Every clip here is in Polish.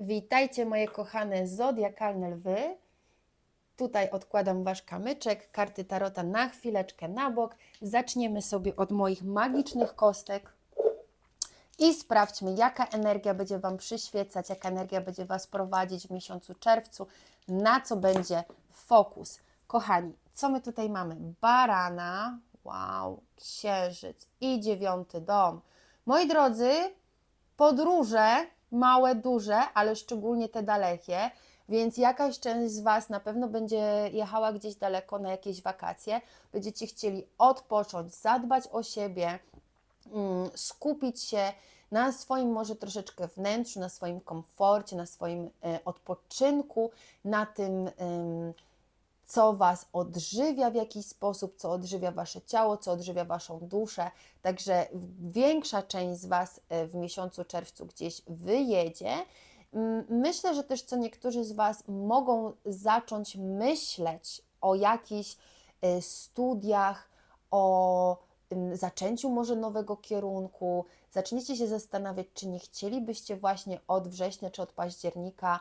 Witajcie moje kochane zodiakalne lwy. Tutaj odkładam Wasz kamyczek, karty tarota na chwileczkę na bok. Zaczniemy sobie od moich magicznych kostek i sprawdźmy, jaka energia będzie Wam przyświecać, jaka energia będzie Was prowadzić w miesiącu czerwcu, na co będzie fokus. Kochani, co my tutaj mamy? Barana, wow, księżyc i dziewiąty dom. Moi drodzy, podróże, małe, duże, ale szczególnie te dalekie, więc jakaś część z Was na pewno będzie jechała gdzieś daleko na jakieś wakacje, będziecie chcieli odpocząć, zadbać o siebie, mm, skupić się na swoim może troszeczkę wnętrzu, na swoim komforcie, na swoim e, odpoczynku, na tym, co Was odżywia w jakiś sposób, co odżywia Wasze ciało, co odżywia Waszą duszę. Także większa część z Was e, w miesiącu czerwcu gdzieś wyjedzie. Myślę, że też co niektórzy z Was mogą zacząć myśleć o jakichś e, studiach, o zaczęciu może nowego kierunku. Zaczniecie się zastanawiać, czy nie chcielibyście właśnie od września czy od października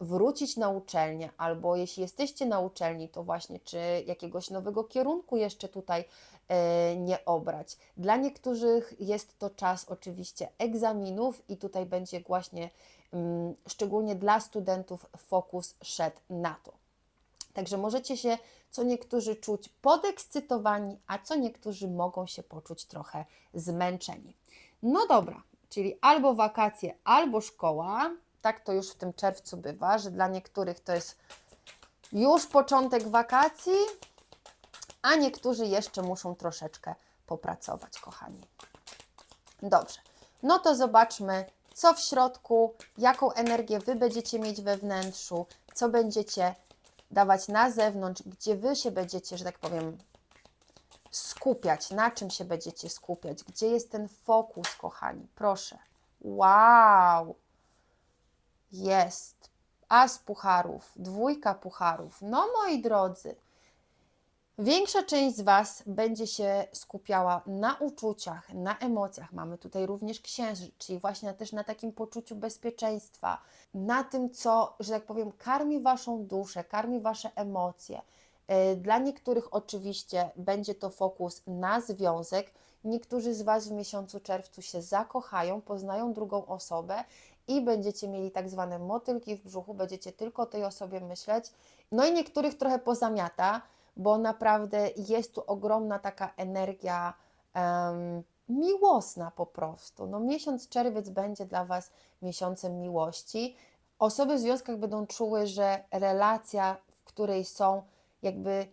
wrócić na uczelnię, albo jeśli jesteście na uczelni, to właśnie czy jakiegoś nowego kierunku jeszcze tutaj e, nie obrać. Dla niektórych jest to czas oczywiście egzaminów i tutaj będzie właśnie mm, szczególnie dla studentów fokus szedł na to. Także możecie się co niektórzy czuć podekscytowani, a co niektórzy mogą się poczuć trochę zmęczeni. No dobra, czyli albo wakacje, albo szkoła. Tak to już w tym czerwcu bywa, że dla niektórych to jest już początek wakacji, a niektórzy jeszcze muszą troszeczkę popracować, kochani. Dobrze, no to zobaczmy, co w środku, jaką energię Wy będziecie mieć we wnętrzu, co będziecie dawać na zewnątrz, gdzie Wy się będziecie, że tak powiem, skupiać, na czym się będziecie skupiać, gdzie jest ten fokus, kochani, proszę. Wow! Jest. As pucharów, dwójka pucharów. No, moi drodzy, Większa część z Was będzie się skupiała na uczuciach, na emocjach. Mamy tutaj również księżyc, czyli właśnie też na takim poczuciu bezpieczeństwa, na tym, co, że tak powiem, karmi Waszą duszę, karmi Wasze emocje. Yy, Dla niektórych oczywiście będzie to fokus na związek. Niektórzy z Was w miesiącu czerwcu się zakochają, poznają drugą osobę i będziecie mieli tak zwane motylki w brzuchu, będziecie tylko o tej osobie myśleć. No i niektórych trochę pozamiata, bo naprawdę jest tu ogromna taka energia em, miłosna po prostu. No miesiąc czerwiec będzie dla Was miesiącem miłości. Osoby w związkach będą czuły, że relacja, w której są, jakby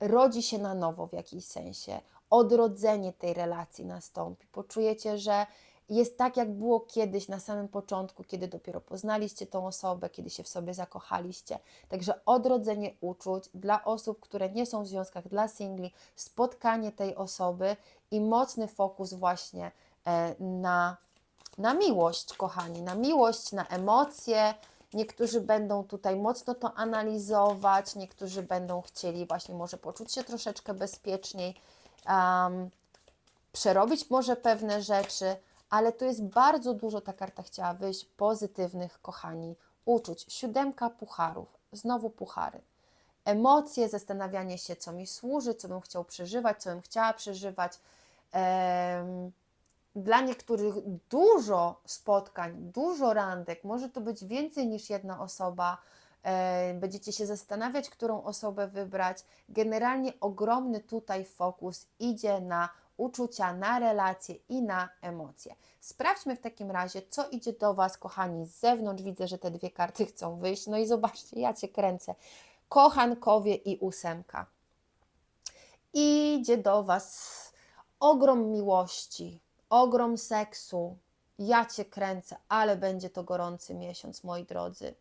rodzi się na nowo w jakiś sensie. Odrodzenie tej relacji nastąpi. Poczujecie, że jest tak, jak było kiedyś na samym początku, kiedy dopiero poznaliście tą osobę, kiedy się w sobie zakochaliście. Także odrodzenie uczuć dla osób, które nie są w związkach, dla singli, spotkanie tej osoby i mocny fokus właśnie e, na, na miłość, kochani, na miłość, na emocje. Niektórzy będą tutaj mocno to analizować, niektórzy będą chcieli właśnie może poczuć się troszeczkę bezpieczniej, um, przerobić może pewne rzeczy, ale tu jest bardzo dużo, ta karta chciała wyjść, pozytywnych, kochani, uczuć. Siódemka pucharów, znowu puchary. Emocje, zastanawianie się, co mi służy, co bym chciał przeżywać, co bym chciała przeżywać. Dla niektórych dużo spotkań, dużo randek, może to być więcej niż jedna osoba. Będziecie się zastanawiać, którą osobę wybrać. Generalnie ogromny tutaj fokus idzie na uczucia, na relacje i na emocje. Sprawdźmy w takim razie, co idzie do Was, kochani, z zewnątrz. Widzę, że te dwie karty chcą wyjść. No i zobaczcie, ja Cię kręcę. Kochankowie i ósemka. Idzie do Was ogrom miłości, ogrom seksu. Ja Cię kręcę, ale będzie to gorący miesiąc, moi drodzy.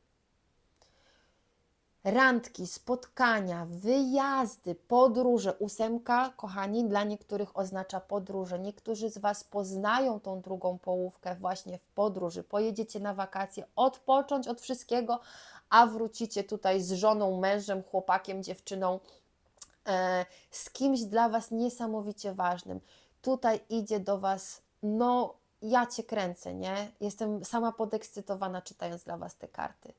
Randki, spotkania, wyjazdy, podróże. Ósemka, kochani, dla niektórych oznacza podróże. Niektórzy z Was poznają tą drugą połówkę właśnie w podróży. Pojedziecie na wakacje, odpocząć od wszystkiego, a wrócicie tutaj z żoną, mężem, chłopakiem, dziewczyną, e, z kimś dla Was niesamowicie ważnym. Tutaj idzie do Was, no, ja cię kręcę, nie? Jestem sama podekscytowana czytając dla Was te karty.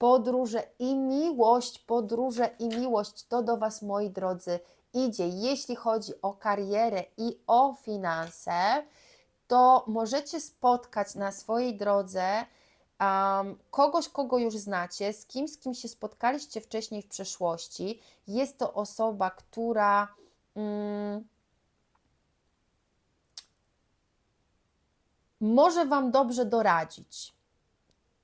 Podróże i miłość, podróże i miłość to do Was, moi drodzy, idzie. Jeśli chodzi o karierę i o finanse, to możecie spotkać na swojej drodze um, kogoś, kogo już znacie, z kim, z kim się spotkaliście wcześniej w przeszłości. Jest to osoba, która. Mm, może Wam dobrze doradzić.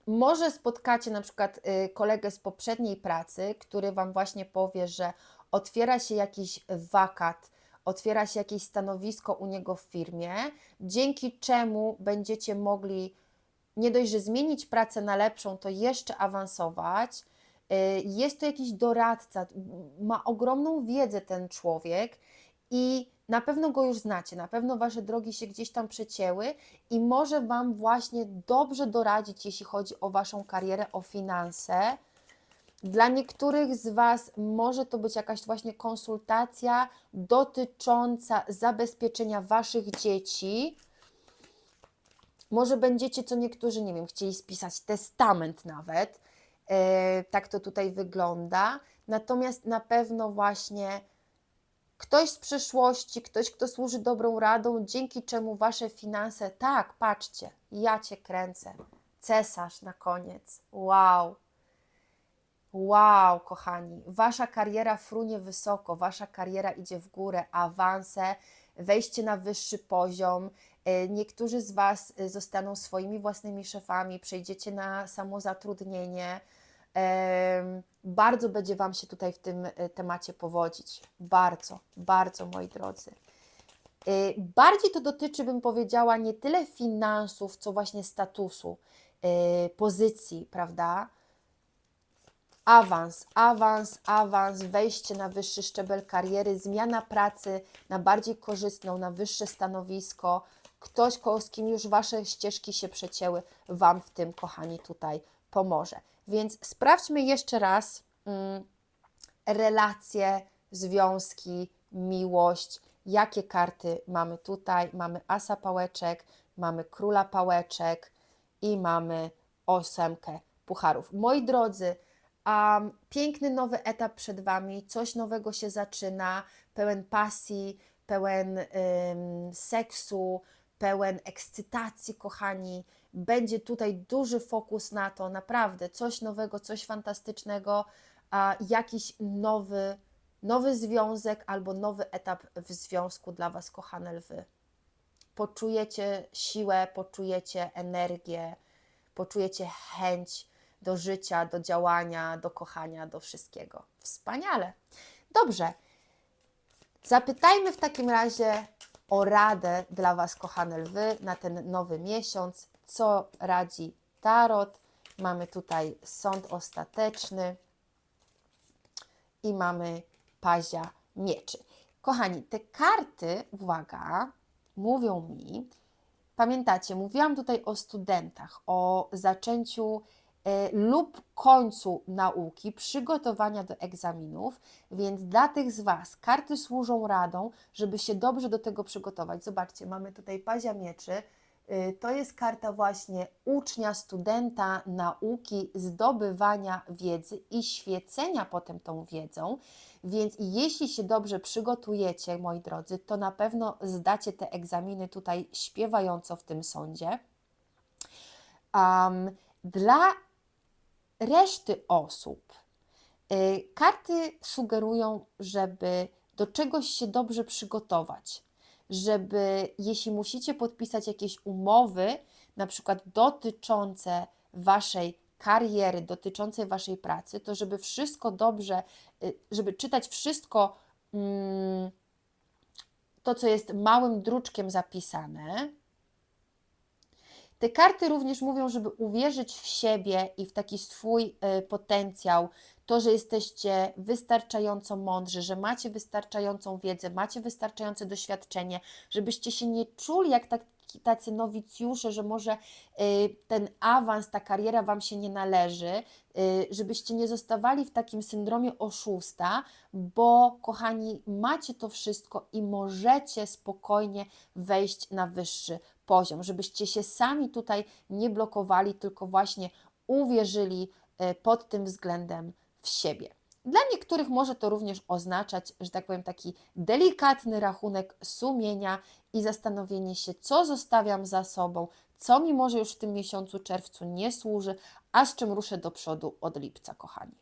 Może spotkacie na przykład y, kolegę z poprzedniej pracy, który Wam właśnie powie, że otwiera się jakiś wakat, otwiera się jakieś stanowisko u niego w firmie, dzięki czemu będziecie mogli nie dość, że zmienić pracę na lepszą, to jeszcze awansować. Y, Jest to jakiś doradca, ma ogromną wiedzę ten człowiek i na pewno go już znacie, na pewno wasze drogi się gdzieś tam przecięły i może Wam właśnie dobrze doradzić, jeśli chodzi o Waszą karierę, o finanse. Dla niektórych z Was może to być jakaś właśnie konsultacja dotycząca zabezpieczenia Waszych dzieci. Może będziecie, co niektórzy, nie wiem, chcieli spisać testament nawet. E, tak to tutaj wygląda. Natomiast na pewno właśnie ktoś z przyszłości, ktoś, kto służy dobrą radą, dzięki czemu wasze finanse, tak, patrzcie, ja cię kręcę. Cesarz na koniec. Wow. Wow, kochani, wasza kariera frunie wysoko, wasza kariera idzie w górę, awanse, wejście na wyższy poziom. E, Niektórzy z Was e, zostaną swoimi własnymi szefami, przejdziecie na samozatrudnienie. Bardzo będzie Wam się tutaj w tym e, temacie powodzić. Bardzo, bardzo, moi drodzy. E, Bardziej to dotyczy, bym powiedziała, nie tyle finansów, co właśnie statusu, e, pozycji, prawda? Awans, awans, awans, wejście na wyższy szczebel kariery, zmiana pracy na bardziej korzystną, na wyższe stanowisko. Ktoś, z kim już Wasze ścieżki się przecięły, Wam w tym, kochani, tutaj pomoże. Więc sprawdźmy jeszcze raz mm, relacje, związki, miłość. Jakie karty mamy tutaj? Mamy asa pałeczek, mamy króla pałeczek i mamy ósemkę pucharów. Moi drodzy, um, piękny nowy etap przed Wami, coś nowego się zaczyna, pełen pasji, pełen ym, seksu, pełen ekscytacji, kochani. Będzie tutaj duży fokus na to, naprawdę coś nowego, coś fantastycznego, jakiś nowy, nowy związek albo nowy etap w związku dla Was, kochane lwy. Poczujecie siłę, poczujecie energię, poczujecie chęć do życia, do działania, do kochania, do wszystkiego. Wspaniale. Dobrze. Zapytajmy w takim razie o radę dla Was, kochane lwy, na ten nowy miesiąc. Co radzi Tarot? Mamy tutaj sąd ostateczny i mamy pazia mieczy. Kochani, te karty, uwaga, mówią mi, pamiętacie, mówiłam tutaj o studentach, o zaczęciu e, lub końcu nauki, przygotowania do egzaminów, więc dla tych z Was karty służą radą, żeby się dobrze do tego przygotować. Zobaczcie, mamy tutaj pazia mieczy. Y, To jest karta właśnie ucznia, studenta, nauki, zdobywania wiedzy i świecenia potem tą wiedzą. Więc jeśli się dobrze przygotujecie, moi drodzy, to na pewno zdacie te egzaminy tutaj śpiewająco w tym sądzie. Um, dla reszty osób y, karty sugerują, żeby do czegoś się dobrze przygotować, żeby jeśli musicie podpisać jakieś umowy, na przykład dotyczące waszej kariery, dotyczące waszej pracy, to żeby wszystko dobrze, y, żeby czytać wszystko mm, to, co jest małym druczkiem zapisane, te karty również mówią, żeby uwierzyć w siebie i w taki swój e, potencjał, to, że jesteście wystarczająco mądrzy, że macie wystarczającą wiedzę, macie wystarczające doświadczenie, żebyście się nie czuli jak taki, tacy nowicjusze, że może e, ten awans, ta kariera Wam się nie należy, e, żebyście nie zostawali w takim syndromie oszusta, bo kochani, macie to wszystko i możecie spokojnie wejść na wyższy poziom, żebyście się sami tutaj nie blokowali, tylko właśnie uwierzyli e, pod tym względem w siebie. Dla niektórych może to również oznaczać, że tak powiem, taki delikatny rachunek sumienia i zastanowienie się, co zostawiam za sobą, co mi może już w tym miesiącu czerwcu nie służy, a z czym ruszę do przodu od lipca, kochani.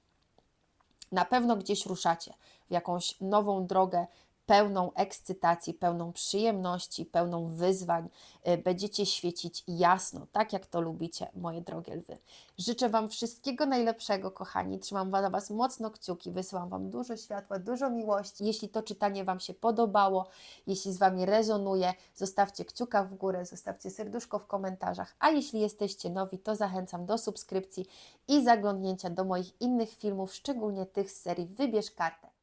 Na pewno gdzieś ruszacie w jakąś nową drogę, pełną ekscytacji, pełną przyjemności, pełną wyzwań. Y, Będziecie świecić jasno, tak jak to lubicie, moje drogie lwy. Życzę Wam wszystkiego najlepszego, kochani. Trzymam za Was mocno kciuki, wysyłam Wam dużo światła, dużo miłości. Jeśli to czytanie Wam się podobało, jeśli z Wami rezonuje, zostawcie kciuka w górę, zostawcie serduszko w komentarzach. A jeśli jesteście nowi, to zachęcam do subskrypcji i zaglądnięcia do moich innych filmów, szczególnie tych z serii Wybierz kartę.